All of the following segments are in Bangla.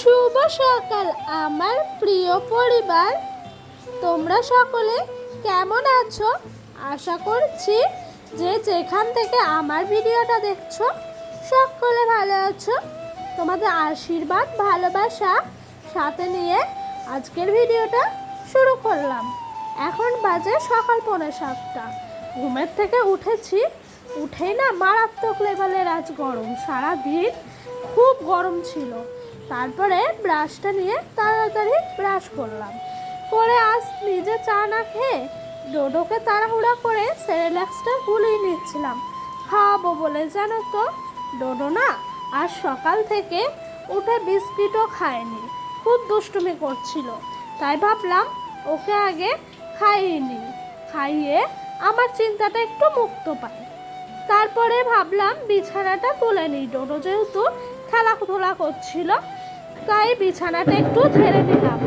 শুভ সকাল, আমার প্রিয় পরিবার। তোমরা সকলে কেমন আছো? আশা করছি যে যেখান থেকে আমার ভিডিওটা দেখছ, সকলে ভালো আছো। তোমাদের আশীর্বাদ, ভালোবাসা সাথে নিয়ে আজকের ভিডিওটা শুরু করলাম। এখন বাজে সকাল পৌনে সাতটা। ঘুমের থেকে উঠেছি। উঠেই না মারাত্মক লেভেলের আজ গরম। সারাদিন খুব গরম ছিল। তারপরে ব্রাশটা নিয়ে তাড়াতাড়ি ব্রাশ করলাম। করে আজ নিজে চা না খেয়ে ডোডোকে তাড়াহুড়া করে সেরেলাক্সটা গুলিয়ে নিচ্ছিলাম। খাওয়াবো বলে, জানো তো, ডোডো না আর সকাল থেকে উঠে বিস্কিটও খায়নি। খুব দুষ্টুমি করছিল। তাই ভাবলাম ওকে আগে খাইয়ে নিই। খাইয়ে আমার চিন্তাটা একটু মুক্ত পাই তারপরে ভাবলাম বিছানাটা তুলে নিই। ডোডো যেহেতু খেলাধুলা করছিল তাই বিছানাটা একটু ঝেড়ে দিলাম।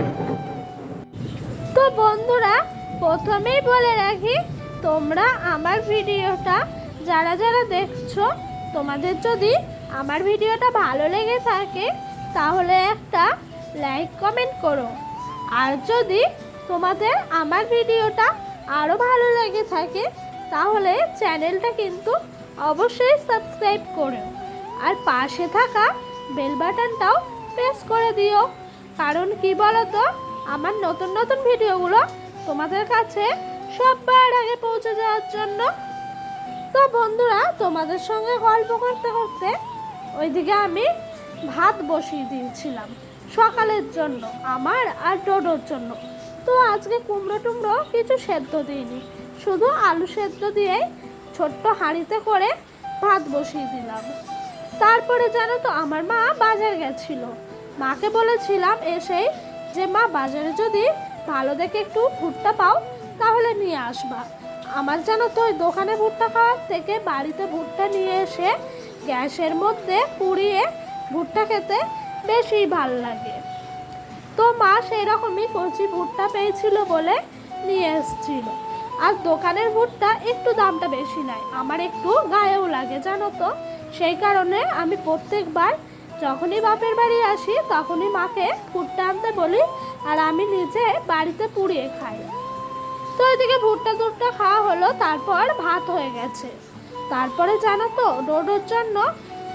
তো বন্ধুরা, প্রথমেই বলে রাখি, তোমরা আমার ভিডিওটা যারা যারা দেখছ, তোমাদের যদি আমার ভিডিওটা ভালো লেগে থাকে, তাহলে একটা লাইক, কমেন্ট করো। আর যদি তোমাদের আমার ভিডিওটা আরও ভালো লেগে থাকে, তাহলে চ্যানেলটা কিন্তু অবশ্যই সাবস্ক্রাইব করো। আর পাশে থাকা বেল বাটনটাও প্রেস করে দিও। কারণ কি বলো তো আমার নতুন নতুন ভিডিওগুলো তোমাদের কাছে সবার আগে পৌঁছে যাওয়ার জন্য। তো বন্ধুরা, তোমাদের সঙ্গে গল্প করতে করতে ওইদিকে আমি ভাত বসিয়ে দিয়েছিলাম সকালের জন্য, আমার আর ডোডোর জন্য। তো আজকে কুমড়ো টুমড়ো কিছু সেদ্ধ দিইনি, শুধু আলু সেদ্ধ দিয়েই ছোট্ট হাঁড়িতে করে ভাত বসিয়ে দিলাম। তারপরে জানো তো, আমার মা বাজার গেছিল। মাকে বলেছিলাম এসেই যে, মা, বাজারে যদি ভালো দেখে একটু ভুট্টা পাও, তাহলে নিয়ে আসবা। আমার জানো তো ওই দোকানে ভুট্টা খাওয়ার থেকে বাড়িতে ভুট্টা নিয়ে এসে গ্যাসের মধ্যে পুড়িয়ে ভুট্টা খেতে বেশি ভালো লাগে। তো মা সেই রকমই কচি ভুট্টা পেয়েছিল বলে নিয়ে এসেছিল। আর দোকানের ভুট্টা একটু দামটা বেশি নেয়। আমার একটু গায়েও লাগে, জানো তো? সেই কারণে আমি প্রত্যেকবার যখনই বাপের বাড়ি আসি, তখনই মাকে ভুট্টা আনতে বলি আর আমি নিজে বাড়িতে পুড়িয়ে খাই। তো এদিকে ভুট্টা টুট্টা খাওয়া হলো, তারপর ভাত হয়ে গেছে। তারপরে জানো তো, ডোডোর জন্য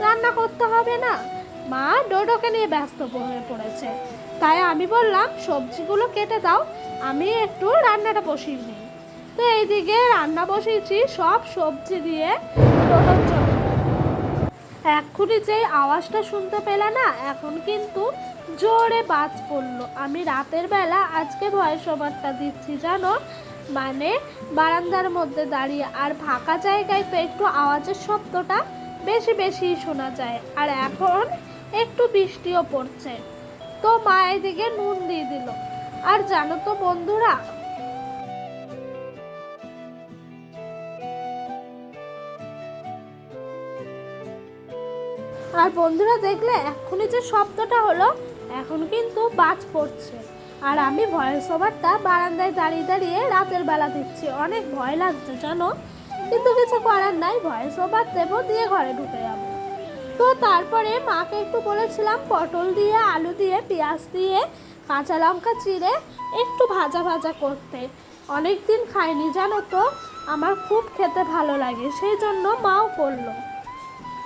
রান্না করতে হবে না। মা ডোডোকে নিয়ে ব্যস্ত হয়ে পড়েছে। তাই আমি বললাম, সবজিগুলো কেটে দাও, আমি একটু রান্নাটা বসিয়ে নিই। তো এইদিকে রান্না বসিয়েছি, সব সবজি দিয়ে ডোডোর এক্ষুনি যে আওয়াজটা শুনতে পেলে না, এখন কিন্তু জোরে বাজ পড়ল। আমি রাতের বেলা আজকে ভয়েস ওভারটা দিচ্ছি, জানো? মানে বারান্দার মধ্যে দাঁড়িয়ে। আর ফাঁকা জায়গায় তো একটু আওয়াজের শব্দটা বেশি বেশি শোনা যায়। আর এখন একটু বৃষ্টিও পড়ছে। তো মা এদিকে নুন দিয়ে দিল। আর জানো তো বন্ধুরা আর বন্ধুরা দেখলে, এক্ষুনি যে শব্দটা হলো, এখন কিন্তু বাজ পড়ছে। আর আমি ভয়েস ওভারটা বারান্দায় দাঁড়িয়ে দাঁড়িয়ে রাতের বেলা দিচ্ছি অনেক ভয় লাগছে, জানো? কিন্তু কিছু করার নাই, ভয়েস ওভার দেবো, দিয়ে ঘরে ঢুকে যাব। তো তারপরে মাকে একটু বলেছিলাম, পটল দিয়ে, আলু দিয়ে, পেঁয়াজ দিয়ে, কাঁচা লঙ্কা চিড়ে একটু ভাজা ভাজা করতে। অনেক দিন খাইনি, জানো তো? আমার খুব খেতে ভালো লাগে, সেই জন্য মাও করল।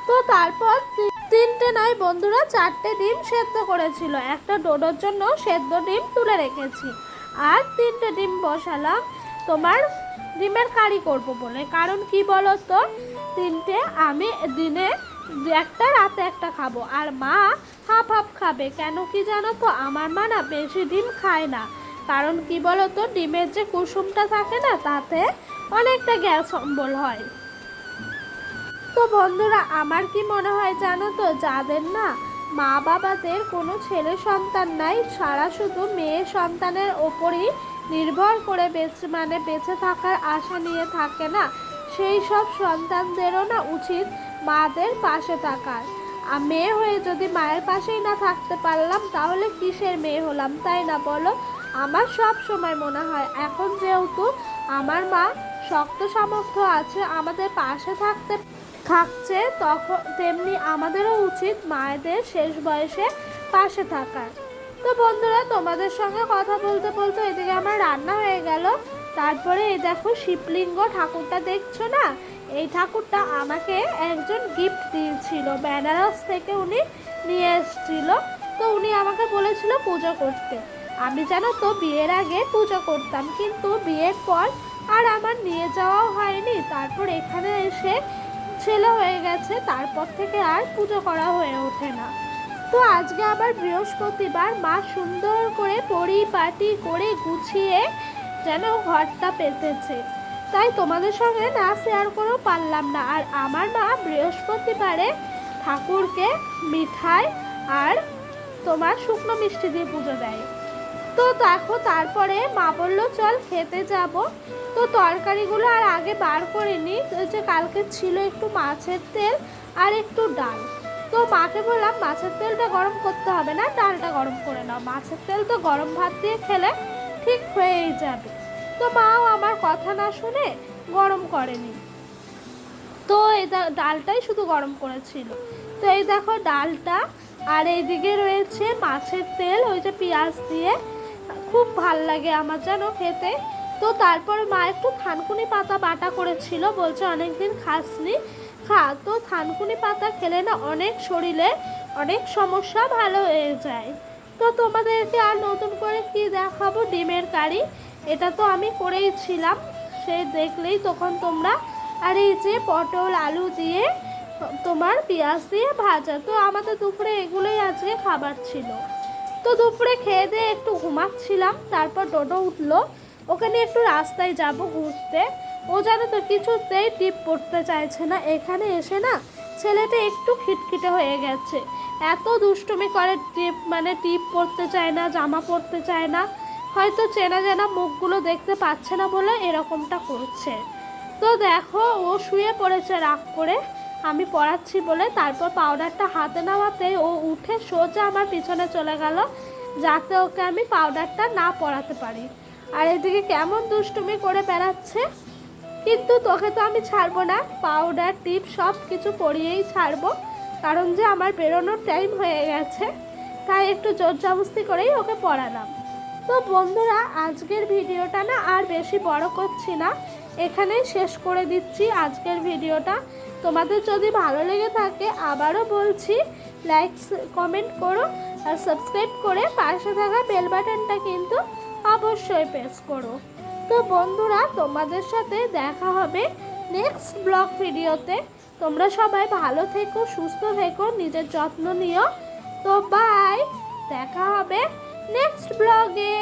তো তারপর তিনটে নয় বন্ধুরা, চারটে ডিম সেদ্ধ করেছিল। একটা ডোডোর জন্য সেদ্ধ ডিম তুলে রেখেছি। আর তিনটে ডিম বসালাম। তোমার ডিমের কারি করব বলে। কারণ কি বলো তো তিনটে আমি দিনে একটা, রাতে একটা খাব। আর মা হাফ হাফ খাবে। কেন কি জানো তো? আমার মা না বেশি ডিম খায় না। কারণ কি বলো তো ডিমের যে কুসুমটা থাকে না, তাতে অনেকটা গ্যাস অম্বল হয়। তো বন্ধুরা, আমার কি মনে হয় জানো তো? যাদের না মা বাবাদের কোনো ছেলে সন্তান নাই, সারা শুধু মেয়ে সন্তানের ওপরই নির্ভর করে বেঁচে মানে বেঁচে থাকার আশা নিয়ে থাকে না। সেই সব সন্তানদেরও না উচিত মাদের পাশে থাকার। আর মেয়ে হয়ে যদি মায়ের পাশেই না থাকতে পারলাম, তাহলে কিসের মেয়ে হলাম, তাই না বলো? আমার সব সময় মনে হয়, এখন যেহেতু আমার মা শক্ত সামর্থ্য আছে আমাদের পাশে থাকতে থাকছে, তখন তেমনি আমাদেরও উচিত মায়েদের শেষ বয়সে পাশে থাকার। তো বন্ধুরা, তোমাদের সঙ্গে কথা বলতে বলতে এদিকে আমার রান্না হয়ে গেল। তারপরে এই দেখো শিবলিঙ্গ ঠাকুরটা দেখছ না? এই ঠাকুরটা আমাকে একজন গিফট দিয়েছিল, বেনারস থেকে উনি নিয়ে এসেছিল। তো উনি আমাকে বলেছিল পুজো করতে। আমি জানো তো, বিয়ের আগে পুজো করতাম, কিন্তু বিয়ের পর আর আমার নিয়ে যাওয়াও হয়নি। তারপর এখানে এসে ছেলে হয়ে গেছে, তারপর থেকে আর পুজো করা হয়ে ওঠে না। তো আজকে আবার বৃহস্পতিবার, মা সুন্দর করে পরিপাটি করে গুছিয়ে যেন ঘরটা পেতেছে। তাই তোমাদের সঙ্গে না শেয়ার করেও পারলাম না। আর আমার মা বৃহস্পতিবারে ঠাকুরকে মিঠাই আর তোমার শুকনো মিষ্টি দিয়ে পুজো দেয়। তো দেখো, তারপরে মা বলল, চল খেতে যাব। তো তরকারিগুলো আর আগে বার করিনি ওই যে কালকে ছিল একটু মাছের তেল আর একটু ডাল। তো মাকে বললাম, মাছের তেলটা গরম করতে হবে না, ডালটা গরম করে নাও। মাছের তেল তো গরম ভাত দিয়ে খেলে ঠিক হয়েই যাবে। তো মাও আমার কথা না শুনে গরম করেনি। তো এই ডালটাই শুধু গরম করেছিল। তো এই দেখো, ডালটা আর এইদিকে রয়েছে মাছের তেল, ওই যে পেঁয়াজ দিয়ে খুব ভালো লাগে আমার যেন খেতে। তো তারপর মা একটু থানকুনি পাতা বাটা করেছিল বলছে অনেকদিন খাসনি, খা। তো থানকুনি পাতা খেলে না অনেক শরীরে অনেক সমস্যা ভালো হয়ে যায়। তো তোমাদেরকে আর নতুন করে কি দেখাবো? ডিমের কারি, এটা তো আমি করেই ছিলাম, সে দেখলেই তখন তোমরা। আর এই যে পটল, আলু দিয়ে তোমার পেঁয়াজ দিয়ে ভাজা। তো আমাদের দুপুরে এগুলোই আজকে খাবার ছিল। তো দুপুরে খেয়ে দিয়ে একটু ঘুমাচ্ছিলাম, তারপর ডোডো উঠল। ওখানে একটু রাস্তায় যাব ঘুরতে। ও জানো তো কিছুতেই টিপ পড়তে চাইছে না। এখানে এসে না ছেলেটা একটু খিটখিটে হয়ে গেছে। এত দুষ্টুমি করে টিপ মানে টিপ পরতে চায় না, জামা পরতে চায় না। হয়তো চেনা জানা মুখগুলো দেখতে পাচ্ছে না বলে এরকমটা করছে। তো দেখো, ও শুয়ে পড়েছে রাগ করে। আমি পড়াচ্ছি বলে তারপর পাউডারটা হাতে নেওয়াতে ও উঠে সোজা আমার পিছনে চলে গেল, যাতে ওকে আমি পাউডারটা না পড়াতে পারি। আর এদিকে কেমন দুষ্টুমি করে বেড়াচ্ছে? কিন্তু তোকে তো আমি ছাড়বো না পাউডার টিপ সব কিছু পরিয়েই ছাড়বো, কারণ যে আমার বেরোনোর টাইম হয়ে গেছে, তাই একটু জোর জবস্তি করেই ওকে পড়ালাম। তো বন্ধুরা, আজকের ভিডিওটা না আর বেশি বড় করছি না, এখানেই শেষ করে দিচ্ছি আজকের ভিডিওটা। তোমাদের যদি ভালো লেগে থাকে, আবারও বলছি লাইক কমেন্ট করো আর সাবস্ক্রাইব করে পাশে থাকা বেল বাটনটা কিন্তু অবশ্যই প্রেস করো। তো বন্ধুরা, তোমাদের সাথে দেখা হবে নেক্সট ব্লগ ভিডিওতে তোমরা সবাই ভালো থেকো, সুস্থ থেকো, নিজের যত্ন নিও। তো বাই দেখা হবে নেক্সট ব্লগে